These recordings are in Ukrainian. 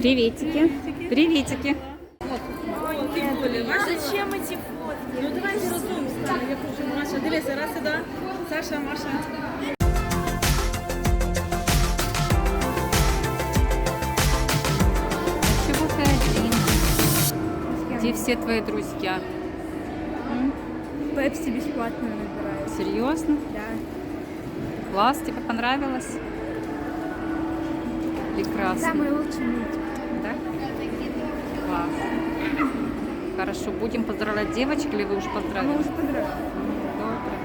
Приветики. Приветики. Зачем эти фотки? Ну давай станемо. Я хочу Маша. Дивися, раз сюди. Саша, Маша. Чего ты один? Где все твои друзья? Пепси бесплатно набираю. Серьезно? Да. Класс, тебе понравилось? Прекрасно. Самый лучший мультик. Да? Класс. Хорошо, будем поздравлять девочек или вы уже Мы поздравили? уже поздравили. Добре.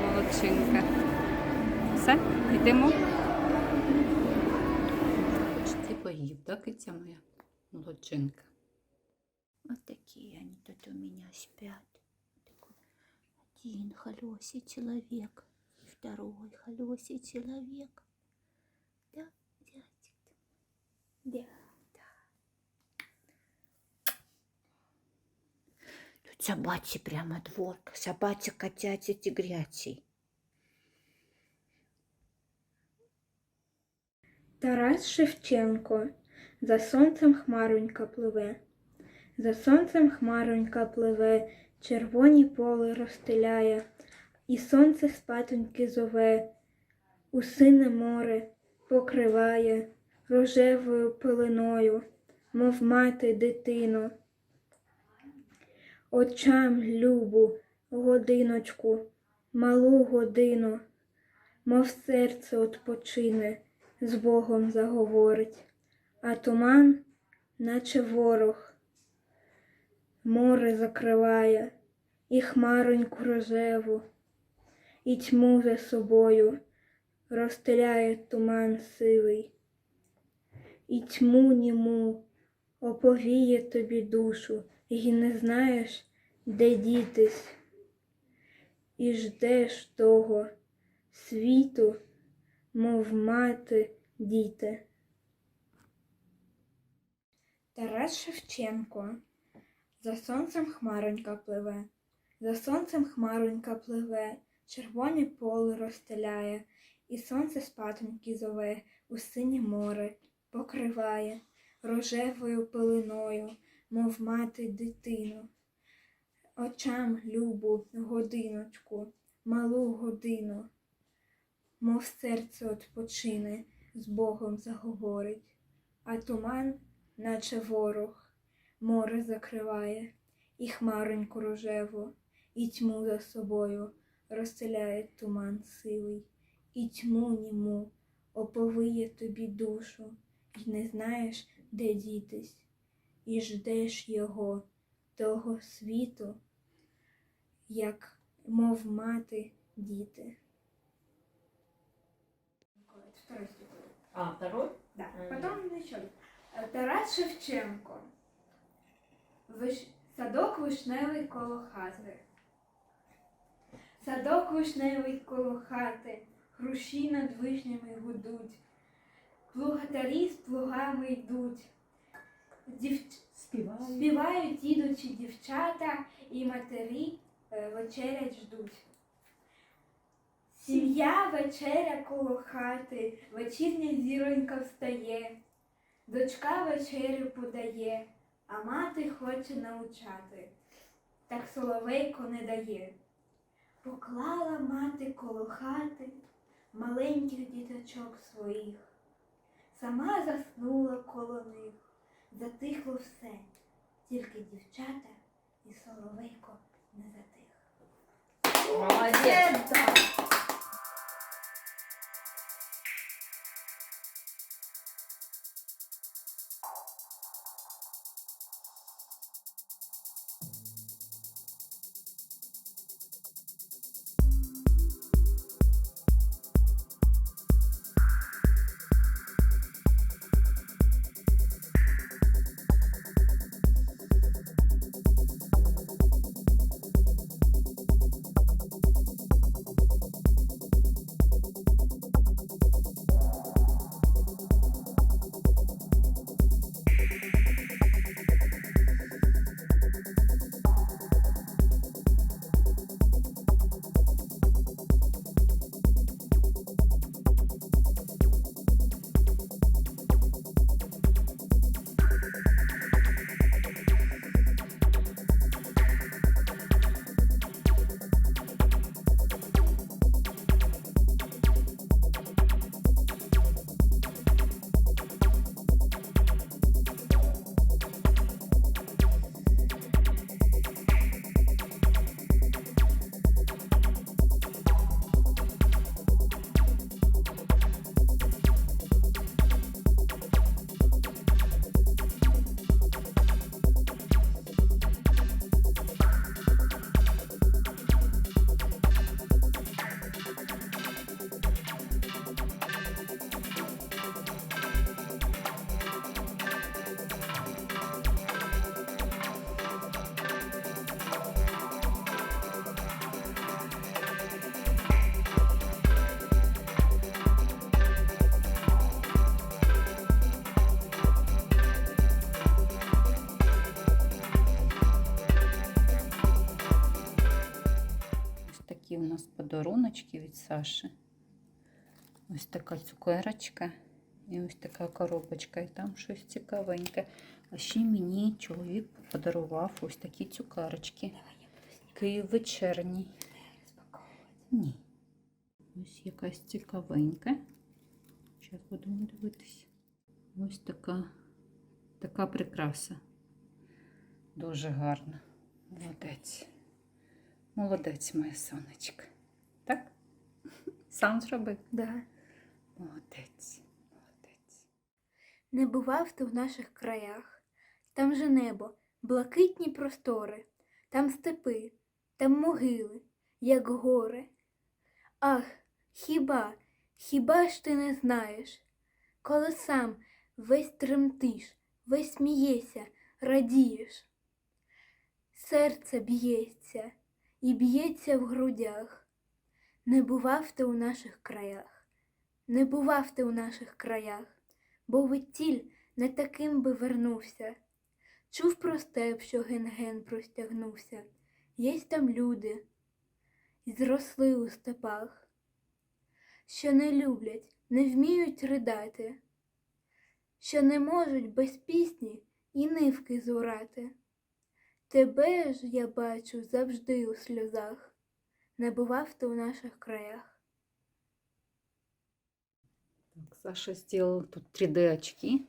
Молодчинка. Все, йдемо. Ти поїв, так, Китя моя? Молодчинка. Вот такие они тут у меня спят. Такой один холесый человек, второй холесый человек. Да, дядик? Да, да. Собачий прямо дворка, собачий, котятий, тигрятий. Тарас Шевченко. За сонцем хмаронька пливе. За сонцем хмаронька пливе, червоні поли розстеляє, і сонце спатоньки зове, у сине море покриває рожевою пеленою, мов мати дитину. Очам любу годиночку, малу годину, мов серце отпочине, з Богом заговорить, а туман, наче ворог, море закриває, і хмароньку рожеву, і тьму за собою розстеляє туман сивий, і тьму німу оповіє тобі душу, і не знаєш, де дітись, і ждеш того світу, мов мати діти. Тарас Шевченко. За сонцем хмаронька пливе, за сонцем хмаронька пливе, червоне поле розстеляє, і сонце спатоньки зове, у синє море покриває рожевою пилиною, мов мати дитину. Очам любу годиночку, малу годину, мов серце отпочине, з Богом заговорить, а туман, наче ворог, море закриває, і хмароньку рожеву, і тьму за собою розселяє туман сивий, і тьму німу оповиє тобі душу, і не знаєш, де дітись, і ждеш його, того світу, як мов мати діти. Второй стих. А, второй? Да. Мгм. Потом еще. Тарас Шевченко. Виш... Садок вишневий коло хати. Садок вишневий коло хати, хрущі над вишнями гудуть. Плугатарі з плугами йдуть. Дів... Співаю. Співають ідучі дівчата і матері е, вечерять ждуть. Сім'я вечеря коло хати, вечірня зіронька встає, дочка вечерю подає, а мати хоче научати, так соловейко не дає. Поклала мати коло хати маленьких діточок своїх, сама заснула коло них, затихло все, тільки дівчата і соловейко не затих. Молодець. Подаруночки від Саші. Ось така цукерочка і ось така коробочка, і там щось цікавеньке. А ще мені чоловік подарував ось такі цукерочки. Київ вечірній. Ні. Ось якась цікавенька. Зараз будемо дивитися. Ось така, така прикраса. Дуже гарна. Молодець. Молодець, моя сонечка. Так? Сам зробив? Да. Молодець. Молодець. Не бував ти в наших краях. Там же небо, блакитні простори, там степи, там могили, як гори. Ах, хіба, хіба ж ти не знаєш, коли сам весь тремтиш, весь смієшся, радієш. Серце б'ється і б'ється в грудях. Не бував ти у наших краях, не бував ти у наших краях бо витіль не таким би вернувся. Чув про степ, що ген-ген простягнувся. Єсть там люди, і зросли у степах, що не люблять, не вміють ридати, що не можуть без пісні і нивки зурати. Тебе ж я бачу завжди у сльозах, не бував ти у наших краях. Так, Саша сделал тут 3D очки.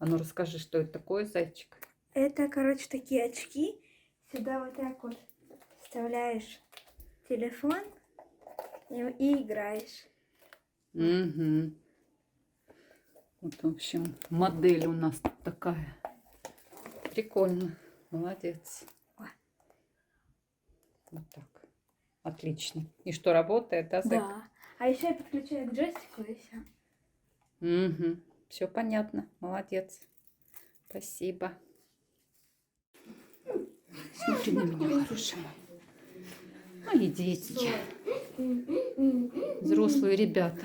А ну расскажи, что это такое, зайчик. Это, короче, такие очки. Сюда вот так вот вставляешь телефон и, и играешь. Угу. Вот, в общем, модель у нас такая. Прикольно. Молодец. Вот так. Отлично. И что, работает, да, зайка? Да. А еще я подключаю к джойстику и все. Угу. Все понятно. Молодец. Спасибо. Смотри на меня, хорошая моя. Мои дети. Взрослые ребята.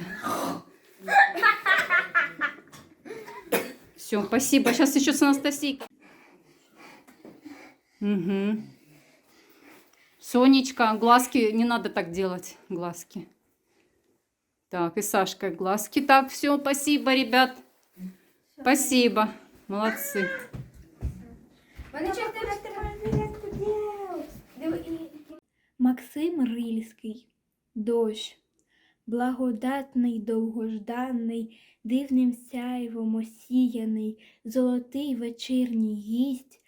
Все, спасибо. Сейчас еще с Анастасией. Угу. Сонечка, глазки, не надо так делать, глазки. Так, и Сашка глазки. Так, все, спасибо, ребят. Спасибо. Молодцы. Максим Рильський. Дощ. Благодатний, довгожданий, дивним сяйвом осіяний, золотий вечірній гість,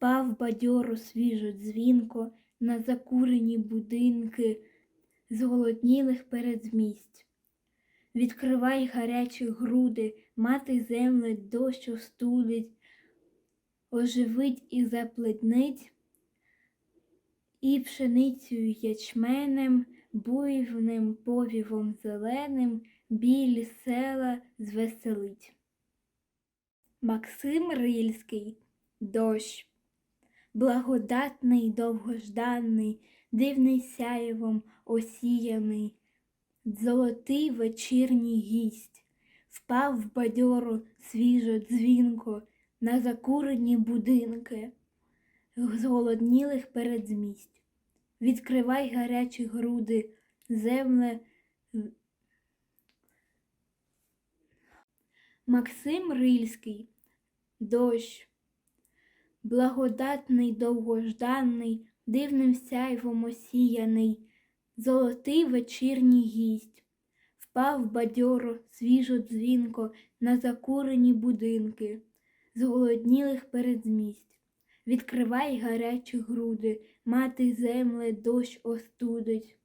Впав бадьоро свіжо дзвінко на закурені будинки зголоднілих передмість. Відкривай гарячі груди, мати земле дощ остудить, оживить і заплетнить, і пшеницею ячменем, буйвним повівом зеленим, білі села звеселить. Максим Рильський Дощ. Благодатний, довгожданий, дивний сяєвом осіяний, золотий вечірній гість, впав в бадьору свіжо дзвінко на закурені будинки зголоднілих передмість. Відкривай гарячі груди, земле. Максим Рильський Дощ. Благодатний, довгожданий, дивним сяйвом осіяний, золотий вечірній гість, впав бадьоро, свіжо дзвінко на закурені будинки, зголоднілих передмість. Відкривай гарячі груди, мати земле дощ остудить.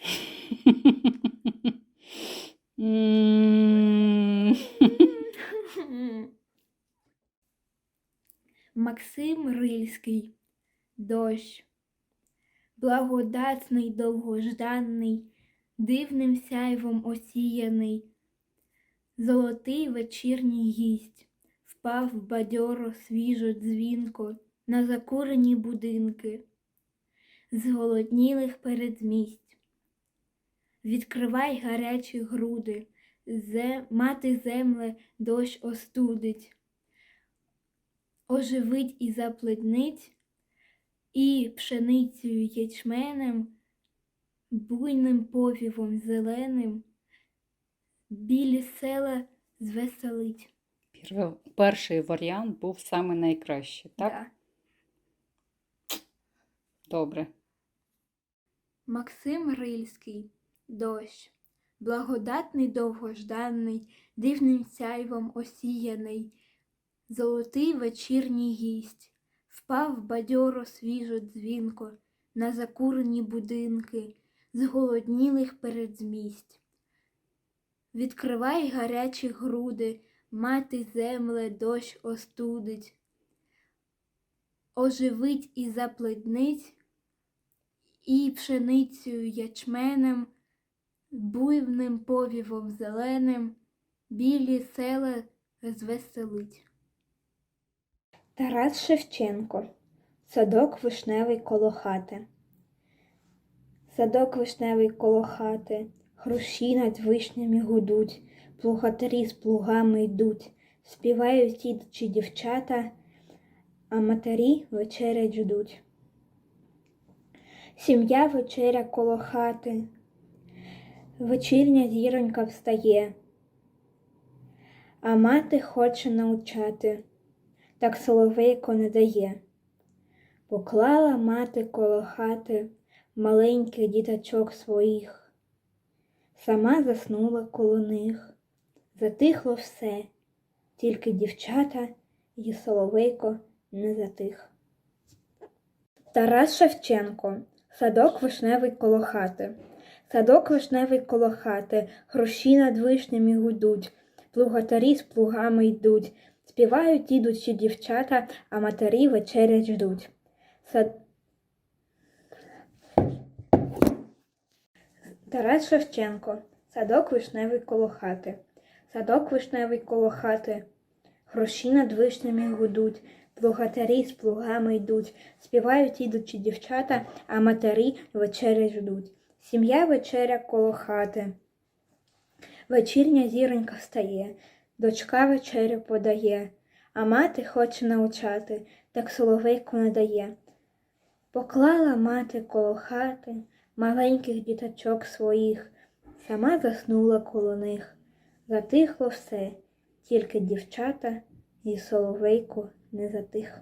М. Максим Рильський. Дощ. Благодатний, довгожданий, дивним сяйвом осіяний, золотий вечірній гість, впав бадьоро свіжо дзвінко на закурені будинки, зголоднілих передмість. Відкривай гарячі груди, мати земле дощ остудить оживить і заплетнить, і пшеницею ячменем, буйним повівом зеленим, білі села звеселить. Перший, перший варіант був саме найкращий, так? Да. Добре. Максим Рильський, дощ, благодатний довгожданий, дивним сяйвом осіяний, золотий вечірній гість, впав бадьоро свіжо дзвінко на закурені будинки, зголоднілих передзмість. Відкривай гарячі груди, мати земле дощ остудить, оживить і заплетнить, і пшеницею ячменем, буйним повівом зеленим, білі села звеселить. Тарас Шевченко. Садок вишневий коло хати. Садок вишневий коло хати, хрущі над вишнями гудуть, плугатарі з плугами йдуть, співають ідучі дівчата, а матері вечерять ждуть. Сім'я вечеря коло хати, вечірня зіронька встає, а мати хоче научати так соловейко не дає. Поклала мати коло хати маленьких діточок своїх, сама заснула коло них, затихло все, тільки дівчата і соловейко не затих. Тарас Шевченко Садок вишневий коло хати. Садок вишневий коло хати, хрущі над вишнями гудуть, плугатарі з плугами йдуть, співають ідучі дівчата, а матері вечерять ждуть. Сад... Тарас Шевченко Садок вишневий коло хати. Садок вишневий коло хати, Гроші над вишнями гудуть, плугатарі з плугами йдуть, співають ідучі дівчата, а матері вечеря ждуть. Сім'я вечеря коло хати. Вечірня зіронька встає, дочка вечерю подає, а мати хоче навчати, так соловейку не дає. Поклала мати коло хати маленьких діточок своїх, сама заснула коло них. Затихло все, тільки дівчата і соловейку не затих.